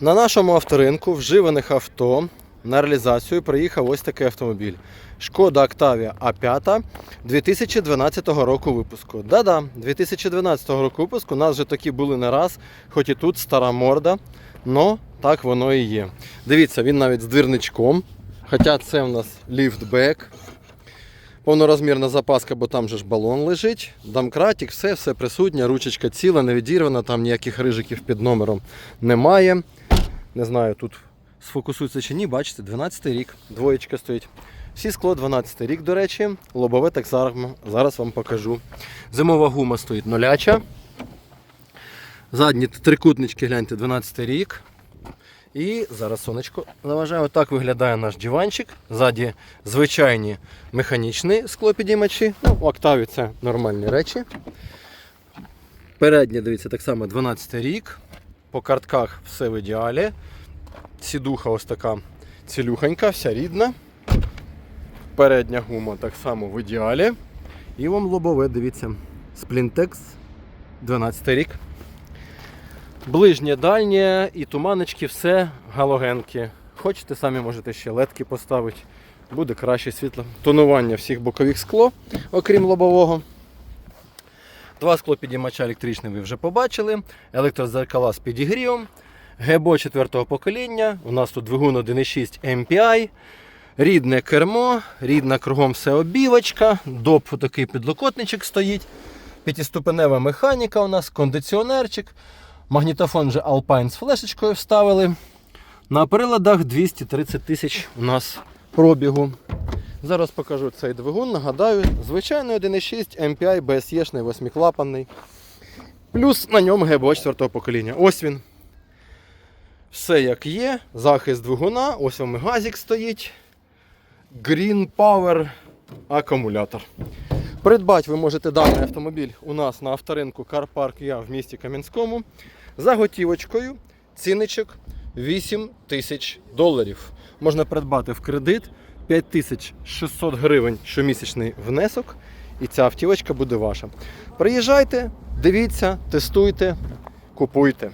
На нашому авторинку вживаних авто на реалізацію приїхав ось такий автомобіль. Шкода Octavia A5 2012 року випуску. Да-да, 2012 року випуску. У нас вже такі були не раз, хоч і тут стара морда, но так воно і є. Дивіться, він навіть з двірничком. Хоча це у нас ліфтбек. Повнорозмірна запаска, бо там же ж балон лежить. Домкратик, все, все присутнє, ручечка ціла, не відірвана, там ніяких рижиків під номером немає. Не знаю, тут сфокусується чи ні, бачите, 12 рік, двоєчка стоїть. Всі скло 12 рік, до речі, лобове так зараз, зараз вам покажу. Зимова гума стоїть нуляча. Задні трикутнички, гляньте, 12 рік. І зараз сонечко заважає. Отак виглядає наш диванчик. Ззаді звичайні механічні склопідіймачі. Ну, у Октаві це нормальні речі. Переднє, дивіться, так само 12 рік. По картках все в ідеалі. Сідуха ось така цілюхонька, вся рідна. Передня гума так само в ідеалі. І вам лобове, дивіться, Splintex 12 рік. Ближнє, дальнє і туманочки, все галогенки. Хочете, самі можете ще ледки поставити. Буде краще світло. Тонування всіх бокових скло, окрім лобового. Два склопідіймача електричні ви вже побачили. Електрозеркала з підігрівом. ГБО 4 покоління. У нас тут двигун 1.6 MPI. Рідне кермо, рідна кругом все обівочка, доп такий підлокотничок стоїть. П'ятиступенева механіка у нас, кондиціонерчик. Магнітофон вже Alpine з флешечкою вставили. На приладах 230 тисяч у нас пробігу. Зараз покажу цей двигун. Нагадаю, звичайний 1.6 MPI BSE-шний восьмиклапанний. Плюс на ньому ГБО 4 покоління. Ось він. Все як є. Захист двигуна, ось вам і газик стоїть. Green Power акумулятор. Придбати ви можете даний автомобіль у нас на авторинку Car Park Я в місті Кам'янському за готівочкою ціничок 8 тисяч доларів. Можна придбати в кредит 5600 гривень щомісячний внесок, і ця автівочка буде ваша. Приїжджайте, дивіться, тестуйте, купуйте.